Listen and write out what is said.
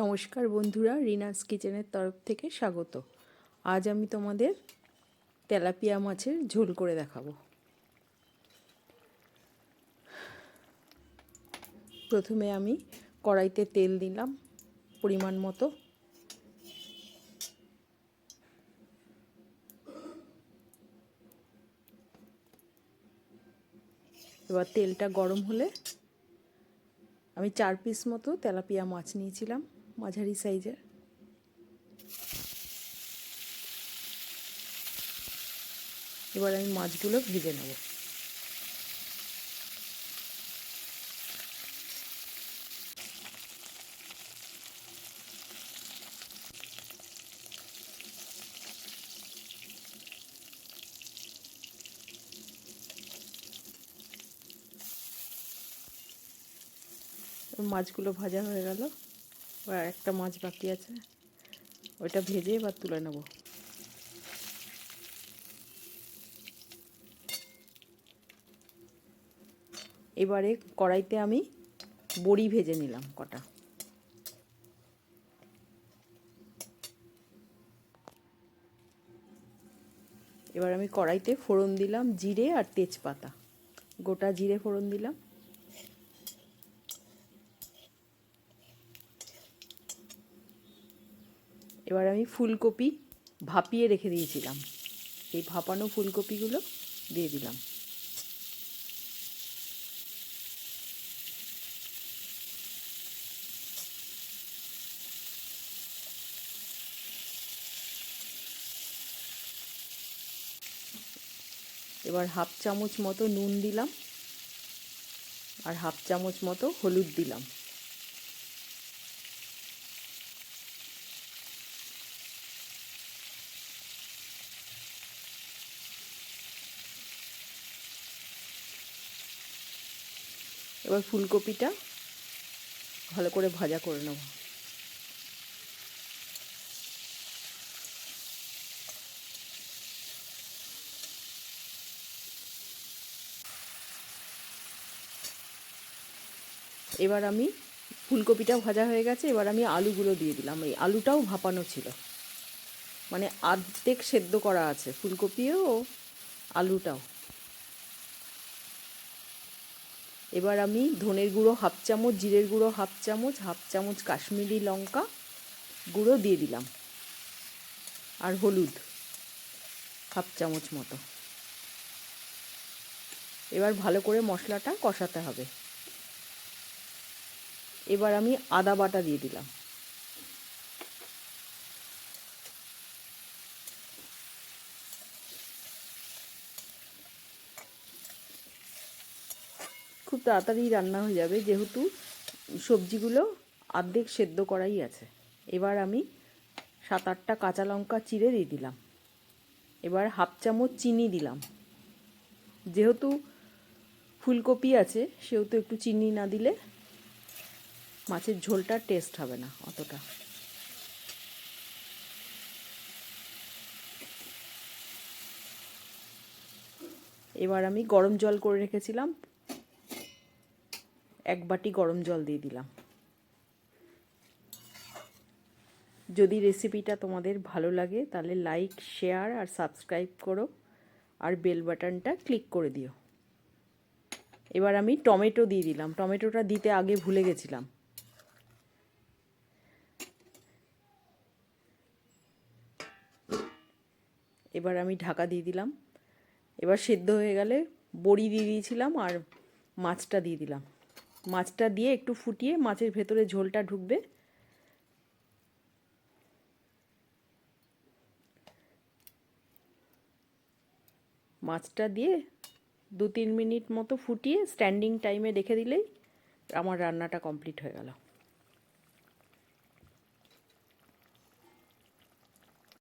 নমস্কার বন্ধুরা, রিনাস কিচেনের তরফ থেকে স্বাগত। আজ আমি তোমাদের তেলাপিয়া মাছের ঝোল করে দেখাবো। প্রথমে আমি কড়াইতে তেল দিলাম পরিমাণ মতো। এবার তেলটা গরম হলে আমি চার পিস মতো তেলাপিয়া মাছ নিয়েছিলাম। মাঝারি সাইজের। এবার আমি মাছগুলো ভেজে নেব। মাছগুলো ভাজা হয়ে গেল। একটা মাছ বাকি আছে, ওইটা ভেজে এবার তুলে নেব। এবারে কড়াইতে আমি বড়ি ভেজে নিলাম কটা। এবার আমি কড়াইতে ফোড়ন দিলাম জিরে আর তেজপাতা। গোটা জিরে ফোড়ন দিলাম। এবার আমি ফুলকপি ভাপিয়ে রেখে দিয়েছিলাম। এই ভাপানো ফুলকপিগুলো দিয়ে দিলাম। এবার হাফ চামচ মতো নুন দিলাম আর হাফ চামচ মতো হলুদ দিলাম। এবার ফুলকপিটা ভালো করে ভাজা করে নেব। এবার আমি ফুলকপিটা ভাজা হয়ে গেছে, এবার আমি আলুগুলো দিয়ে দিলাম। এই আলুটাও ভাপানো ছিল। মানে আর্ধেক সেদ্ধ করা আছে, ফুলকপিও আলুটাও। এবার আমি ধনের গুঁড়ো হাফ চামচ, জিরের গুঁড়ো হাফ চামচ হাফ চামচ কাশ্মীরি লঙ্কা গুঁড়ো দিয়ে দিলাম। আর হলুদ হাফ চামচ মতো। এবার ভালো করে মশলাটা কষাতে হবে। এবার আমি আদা বাটা দিয়ে দিলাম। খুব তাড়াতাড়ি রান্না হয়ে যাবে, যেহেতু সবজিগুলো আর্ধেক সেদ্ধ করাই আছে। এবার আমি সাত আটটা কাঁচা লঙ্কা চিড়ে দিয়ে দিলাম। এবার হাফ চামচ চিনি দিলাম। যেহেতু ফুলকপি আছে, সেহেতু একটু চিনি না দিলে মাছের ঝোলটা টেস্ট হবে না অতটা। এবার আমি গরম জল করে রেখেছিলাম। এক বাটি গরম জল দিয়ে দিলাম। যদি রেসিপিটা তোমাদের ভালো লাগে, তাহলে লাইক শেয়ার আর সাবস্ক্রাইব করো। আর বেল বাটনটা ক্লিক করে দিও। এবার আমি টমেটো দিয়ে দিলাম। টমেটোটা দিতে আগে ভুলে গেছিলাম। এবার আমি ঢাকা দিয়ে দিলাম। এবার সেদ্ধ হয়ে গেলে বড়ি দিয়ে দিয়েছিলাম আর মাছটা দিয়ে দিলাম। মাছটা দিয়ে একটু ফুটিয়ে মাছের ভেতরে ঝোলটা ঢুকবে। মাছটা দিয়ে দু তিন মিনিট মতো ফুটিয়ে স্ট্যান্ডিং টাইমে রেখে দিলেই আমার রান্নাটা কমপ্লিট হয়ে গেল।